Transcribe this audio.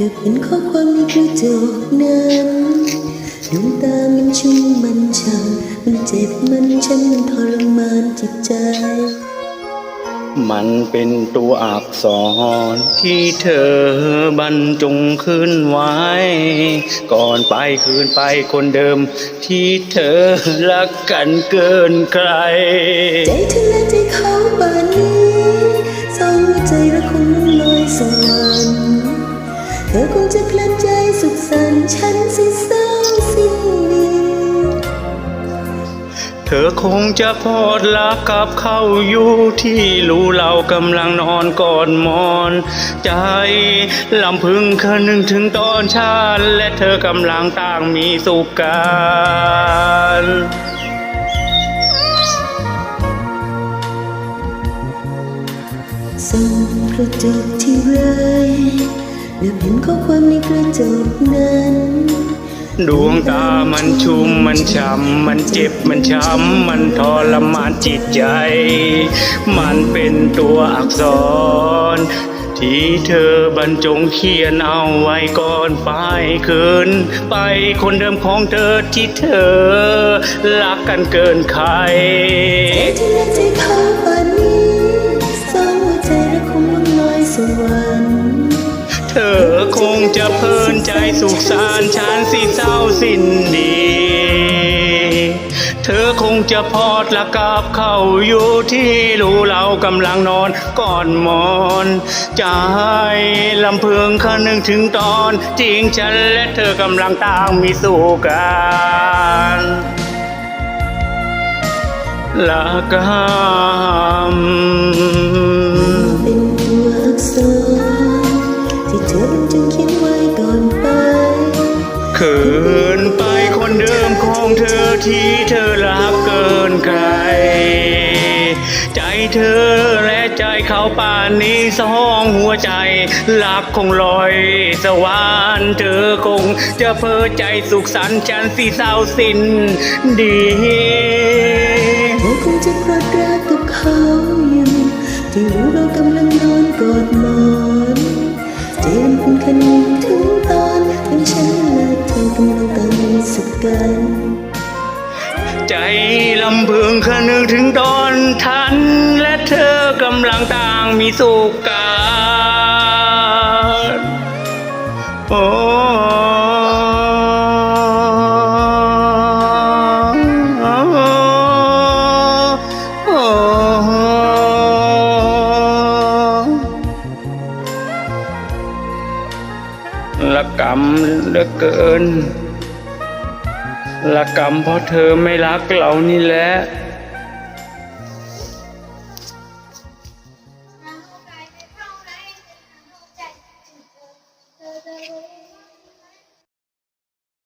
ดี๋ยวเห็นข้อความในกระจกนั้นดวงตามันชุ่มมันช่ำมันเจ็บมันช้ำมันทรมานจิตใจ มันเป็นตัวอักษรที่เธอบรรจงขึ้นไว้ ก่อนไปคืนไปคนเดิม ที่เธอรักกันเกินใครใจเธอ เธอคงจะพอดลักกับเข้าอยู่ที่รู้เรากำลังนอนกอดหมอน ใจลำพึงคืนหนึ่งถึงตอนชาติและเธอกำลังต่างมีสุขกันส่องกระจกที่ไรเดี๋ยวเห็นข้อความในกระจกนั้น ดวงตามันชุ่มมันช้ำมันเจ็บมันช้ำมันทรมานจิตใจ มันเป็นตัวอักษร ที่เธอบรรจงเขียนเอาไว้ก่อนไปคืน ไปคนเดิมของเธอที่เธอ รักกันเกินใคร เพลินใจสุขสารฉันสิเศร้าสิ้นดี เธอคงจะพอดละกับเข้าอยู่ที่รู้เรากำลังนอนก่อนมอน ใจลำเพึงคืนหนึ่งถึงตอน จริงฉันและเธอกำลังต่างมีสู่กันละกรรม เธอบรรจงเขียนไว้ก่อนไปคืนไปคนเดิมของเธอที่เธอรักเกินใคร ใจเธอและใจเขาป่านนี้สองหัวใจรักคงลอยสวรรค์เธอคงจะเพ้อใจสุขสันต์ฉันสิเศร้าสิ้นดีเธอคงจะพลัดรักกับเขาอยู่ที่รู้เรากำลังนอนกอดหมอนใจ มันคงคันถึงตอนเป็นฉันและเธอกำลังต่างมีสุขกันใจลำพึงคืนนึกถึงตอนทันและเธอกำลังต่างมีสุขกัน ละกรรมเหลือเกิน ละกรรมเพราะเธอไม่รักเรานี่แหละ